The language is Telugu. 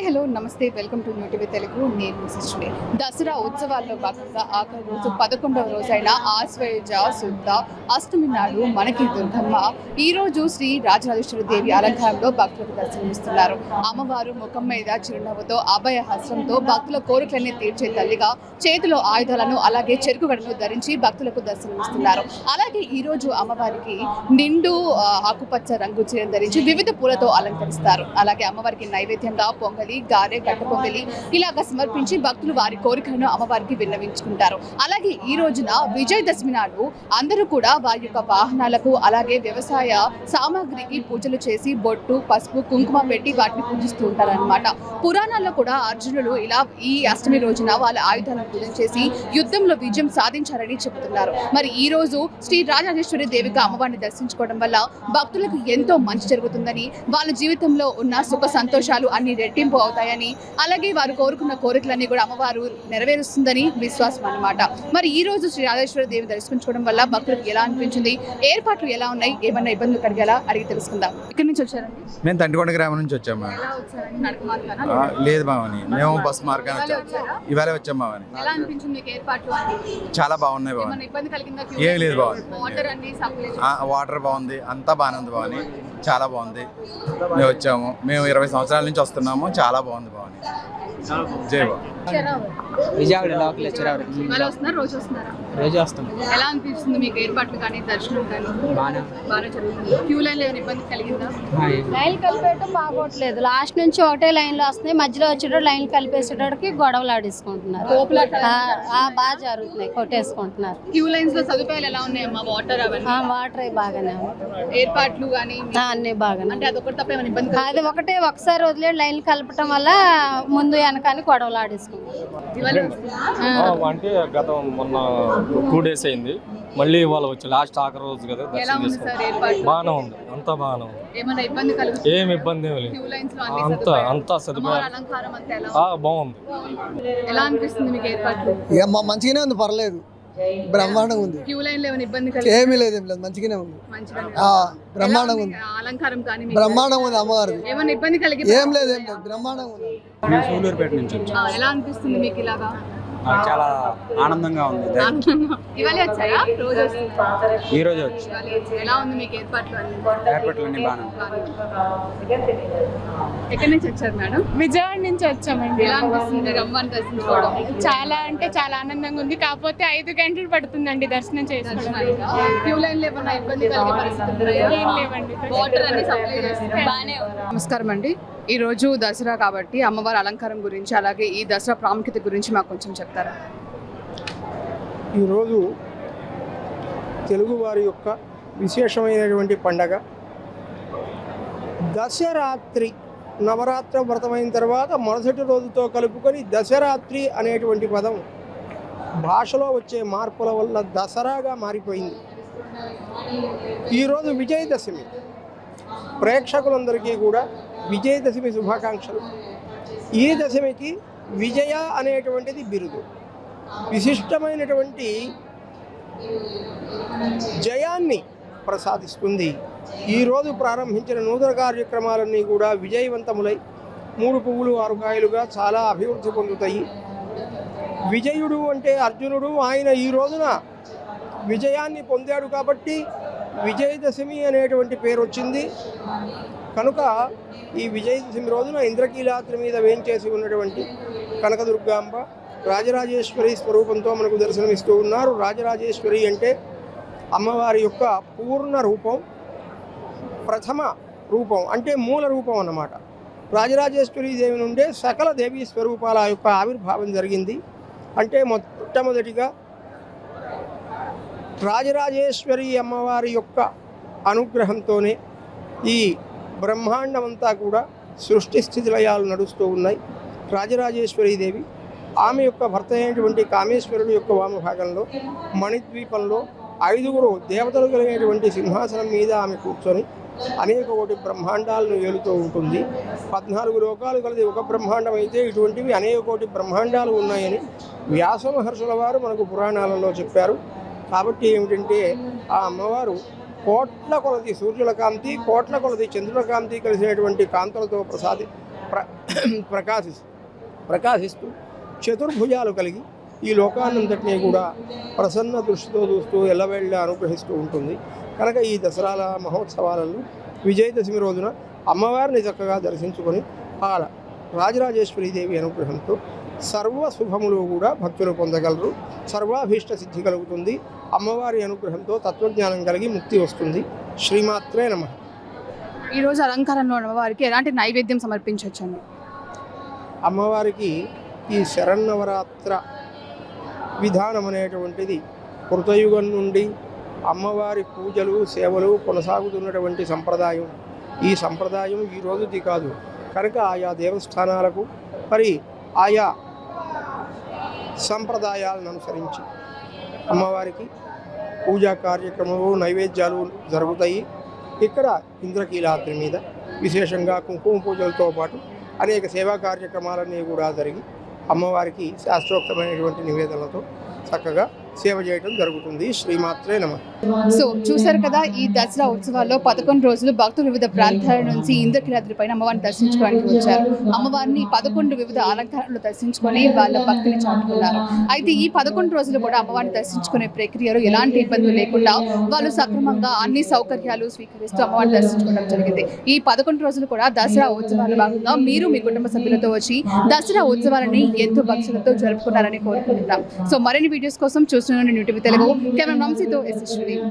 హాయ్ హలో నమస్తే welcome to New TV Telugu. నేను మిసెస్టుడే దసరా ఉత్సవాల్లో భాగంగా ఆఖరి రోజు పదకొండవ రోజైన ఆశ్వయుజ శుద్ధ అష్టమి నాడు మనకి దుర్గమ్మ. ఈ రోజు శ్రీ రాజరాజేశ్వరి దేవి అలంకారంలో భక్తులకు దర్శనమిస్తున్నారు. అమ్మవారు ముఖం మీద చిరునవ్వుతో అభయ హస్తంతో భక్తుల కోరికలన్నీ తీర్చే తల్లిగా చేతిలో ఆయుధాలను అలాగే చెరుకు గడను ధరించి భక్తులకు దర్శనమిస్తున్నారు. అలాగే ఈ రోజు అమ్మవారికి నిండు ఆకుపచ్చ రంగు చీర ధరించి వివిధ పూలతో అలంకరిస్తారు. అలాగే అమ్మవారికి నైవేద్యంగా పొంగలి గారె గడ్డ పొంగలి ఇలాగ సమర్పించి భక్తులు వారి కోరికలను అమ్మవారికి విన్నవించుకుంటారు. అలాగే ఈ రోజున విజయదశమి నాడు అందరూ కూడా వారి యొక్క వాహనాలకు అలాగే వ్యవసాయ సామాగ్రికి పూజలు చేసి బొట్టు పసుపు కుంకుమ పెట్టి వాటిని పూజిస్తూ ఉంటారన్నమాట. పురాణాల్లో కూడా అర్జునుడు ఇలా ఈ అష్టమి రోజున వాళ్ళ ఆయుధాలను పూజ చేసి యుద్ధంలో విజయం సాధించారని చెబుతున్నారు. మరి ఈ రోజు శ్రీ రాజరాజేశ్వరి దేవిగా అమ్మవారిని దర్శించుకోవడం వల్ల భక్తులకు ఎంతో మంచి జరుగుతుందని వాళ్ళ జీవితంలో ఉన్న సుఖ సంతోషాలు అన్ని రెట్టింపు అవుతాయని అలాగే వారు కోరుకున్న కోరికలన్నీ కూడా అమ్మవారు నెరవేరుస్తుందని విశ్వాసం అన్నమాట. మరి ఈ రోజు శ్రీ రాజేశ్వరి దేవి దర్శించుకోవడం వల్ల భక్తులకు ఎలా అనిపించింది? ఏర్పాట్లు ఎలా ఉన్నాయి? ఏమన్నా ఇబ్బందులు కలిగేలా? అడిగి తెలుసుకుందాం. ఇక్కడి నుంచి వచ్చారండి? మేము తంటికొండ గ్రామం నుంచి వచ్చాము లేదు మామని మేము బస్ మార్గాన్ని ఇవాళే వచ్చాము వచ్చారా? ఇవాళ వచ్చాం మామని చాలా బాగున్నాయి బావని కలిగిందా ఏం లేదు బావని. ఆ, వాటర్ బాగుంది. అంతా బాగానే ఉంది బావని చాలా బాగుంది. మేము వచ్చాము. మేము ఇరవై సంవత్సరాల నుంచి వస్తున్నాము. చాలా బాగుంది బాగుంది విజయవాడ లోకల్ వచ్చారు ఇవాళ వస్తున్నారు రోజు వస్తున్నారా? రోజు వస్తాం. ఎలా అనిపిస్తుంది మీకు ఏర్పాట్లు కానీ దర్శనం కానీ? బాగానే బాగా జరుగుతుంది క్యూ లైన్ ఏమైనా ఇబ్బంది కలిగిందా. లైన్ కలిపేయటం బాగోట్లేదు. లాస్ట్ నుంచి ఒకటే లైన్లో వస్తున్నాయి. మధ్యలో వచ్చేటప్పుడు లైన్ కలిపేసేటోడికి గొడవలు ఆడేసుకుంటున్నారు. బాగా జరుగుతున్నాయి. కొట్టేసుకుంటున్నారు. క్యూ లైన్స్లో సదుపాయాలు ఎలా ఉన్నాయమ్మా వాటర్ అవన్నీ? వాటర్ బాగానే. ఏర్పాట్లు కానీ ఆ, అన్నీ బాగానే అంటే అదొకటి తప్ప ఏమైనా ఇబ్బంది? అది ఒకటే ఒకసారి వదిలే లైన్ కలపటం వల్ల ముందు వెనకాని గొడవలు ఆడేసుకుంటున్నారు ఇవాళ వస్తుందా? ఆ, అంటే గత మొన్న టూ డేస్ అయింది. మళ్ళీ ఇవాళ వచ్చి లాస్ట్ ఆఖరి రోజు కదా దర్శనం చేసుకున్నాం. బాగానే ఉంది. అంతా బాగానే ఉంది. ఏం ఇబ్బంది ఏమి లేదు. క్యూ లైన్స్లో అన్ని అంతా. అంతా సదుపాయం బాగుంది. ఎలా అనిపిస్తుంది మీకు ఏర్పాట్లు? ఇక మా మంచిగానే ఉంది పర్లేదు. బ్రహ్మాండంగా ఉంది. క్యూ లైన్లో ఏమైనా ఇబ్బంది కలిగి ఏమీ లేదు ఏం లేదు. మంచిగానే ఉంది. మంచిగా ఆ, బ్రహ్మాండంగా ఉంది. అలంకారం కానీ మీకు? బ్రహ్మాండంగా ఉంది అమ్మవారిది. ఏమైనా ఇబ్బంది కలిగి ఏం లేదు ఏం లేదు. బ్రహ్మాండంగా ఉంది. సూలూరుపేట నుంచి ఎలా అనిపిస్తుంది మీకు ఇలాగా? చాలా ఆనందంగా ఉంది. ఆనందంగా. ఇవాళే వచ్చారా? రోజు వస్తున్నారా? ఈ రోజు వచ్చి. ఇవాళే వచ్చారు. ఎలా ఉంది మీకు ఏర్పాట్లు అన్ని. ఎక్కడి నుంచి వచ్చారు మేడం? విజయవాడ నుంచి వచ్చామండి. ఎలా అనిపిస్తుంది? రమ్మని దర్శించుకోవడం చాలా అంటే చాలా ఆనందంగా ఉంది. కాకపోతే ఐదు గంటలు పడుతుందండి దర్శనం చేసుకోవడానికి. క్యూ లైన్ ఇబ్బంది కలిగే? ఏం లేవండి. వాటర్ అన్ని సప్లై చేస్తారు నమస్కారం అండి. ఈ రోజు దసరా కాబట్టి అమ్మవారి అలంకారం గురించి అలాగే ఈ దసరా ప్రాముఖ్యత గురించి మాకు కొంచెం చెప్తారా? ఈరోజు తెలుగువారి యొక్క విశేషమైనటువంటి పండగ. దశరాత్రి నవరాత్ర వ్రతమైన తర్వాత మరుసటి రోజుతో కలుపుకొని దశరాత్రి అనేటువంటి పదం భాషలో వచ్చే మార్పుల వల్ల దసరాగా మారిపోయింది. ఈరోజు విజయదశమి. ప్రేక్షకులందరికీ కూడా విజయదశమి శుభాకాంక్షలు. ఈ దశమికి విజయ అనేటువంటిది బిరుదు. విశిష్టమైనటువంటి జయాన్ని ప్రసాదిస్తుంది. ఈరోజు ప్రారంభించిన నూతన కార్యక్రమాలన్నీ కూడా విజయవంతములై మూడు పువ్వులు ఆరు కాయలుగా చాలా అభివృద్ధి పొందుతాయి. విజయుడు అంటే అర్జునుడు. ఆయన ఈ రోజున విజయాన్ని పొందాడు కాబట్టి విజయదశమి అనేటువంటి పేరు వచ్చింది. కనుక ఈ విజయదశమి రోజున ఇంద్రకీలాద్రి మీద వేంచేసి ఉన్నటువంటి కనకదుర్గాంబ రాజరాజేశ్వరి స్వరూపంతో మనకు దర్శనమిస్తూ ఉన్నారు. రాజరాజేశ్వరి అంటే అమ్మవారి యొక్క పూర్ణ రూపం ప్రథమ రూపం అంటే మూల రూపం అన్నమాట. రాజరాజేశ్వరి దేవి నుండే సకల దేవీ స్వరూపాల యొక్క ఆవిర్భావం జరిగింది. అంటే మొట్టమొదటిగా రాజరాజేశ్వరి అమ్మవారి యొక్క అనుగ్రహంతోనే ఈ బ్రహ్మాండమంతా కూడా సృష్టి స్థితిలయాలు నడుస్తూ ఉన్నాయి. రాజరాజేశ్వరి దేవి ఆమె యొక్క భర్త అయినటువంటి కామేశ్వరుడు యొక్క వామభాగంలో మణిద్వీపంలో ఐదుగురు దేవతలు కలిగినటువంటి సింహాసనం మీద ఆమె కూర్చొని అనేక కోటి బ్రహ్మాండాలను ఏలుతూ ఉంటుంది. పద్నాలుగు లోకాలు కలిసి ఒక బ్రహ్మాండం అయితే ఇటువంటివి అనేక కోటి బ్రహ్మాండాలు ఉన్నాయని వ్యాస మహర్షుల వారు మనకు పురాణాలలో చెప్పారు. కాబట్టి ఏమిటంటే ఆ అమ్మవారు కోట్ల కొలది సూర్యుల కాంతి కోట్ల కొలది చంద్రుల కాంతి కలిసినటువంటి కాంతులతో ప్రసాది ప్ర ప్రకాశి ప్రకాశిస్తూ చతుర్భుజాలు కలిగి ఈ లోకాన్నంతటినీ కూడా ప్రసన్న దృష్టితో చూస్తూ ఎల్లవేళ్ళ అనుగ్రహిస్తూ ఉంటుంది. కనుక ఈ దసరాల మహోత్సవాలలో విజయదశమి రోజున అమ్మవారిని చక్కగా దర్శించుకొని ఆ రాజరాజేశ్వరీదేవి అనుగ్రహంతో సర్వ శుభములు కూడా భక్తులు పొందగలరు. సర్వాభీష్ట సిద్ధి కలుగుతుంది. అమ్మవారి అనుగ్రహంతో తత్వజ్ఞానం కలిగి ముక్తి వస్తుంది. శ్రీమాత్రే నమ. ఈ రోజు అలంకారంలో ఉన్న వారికి ఎలాంటి నైవేద్యం సమర్పించవచ్చండి? అమ్మవారికి ఈ శరన్నవరాత్ర విధానం అనేటువంటిది కృతయుగం నుండి అమ్మవారి పూజలు సేవలు కొనసాగుతున్నటువంటి సంప్రదాయం. ఈ సంప్రదాయం ఈ రోజుది కాదు. కనుక ఆయా దేవస్థానాలకు మరి ఆయా సంప్రదాయాలను అనుసరించి అమ్మవారికి పూజా కార్యక్రమాలు నైవేద్యాలు జరుగుతాయి. ఇక్కడ ఇంద్రకీలాద్రి మీద విశేషంగా కుంకుమ పూజలతో పాటు అనేక సేవా కార్యక్రమాలన్నీ కూడా జరిగి అమ్మవారికి శాస్త్రోక్తమైనటువంటి నివేదనలతో చక్కగా సేవ చేయడం జరుగుతుంది. శ్రీమాత్రే నమ. సో చూశారు కదా ఈ దసరా ఉత్సవాల్లో పదకొండు రోజులు భక్తులు వివిధ ప్రాంతాల నుంచి ఇంద్రకిలాద్రి పైన అమ్మవారిని దర్శించుకోవడానికి వచ్చారు. అమ్మవారిని పదకొండు వివిధ అలంకారాలు దర్శించుకొని వాళ్ళ భక్తిని చాటుకున్నారు. అయితే ఈ పదకొండు రోజులు కూడా అమ్మవారిని దర్శించుకునే ప్రక్రియలో ఎలాంటి ఇబ్బందులు లేకుండా వాళ్ళు సక్రమంగా అన్ని సౌకర్యాలు స్వీకరిస్తూ అమ్మవారిని దర్శించుకోవడం జరిగింది. ఈ పదకొండు రోజులు కూడా దసరా ఉత్సవాల భాగంగా మీరు మీ కుటుంబ సభ్యులతో వచ్చి దసరా ఉత్సవాలని ఎంతో భక్తులతో జరుపుకున్నారని కోరుకుంటున్నాం. సో మరిన్ని వీడియోస్ కోసం Afternoon to UTV Telugu. Kevin Ramsey, a Assistant.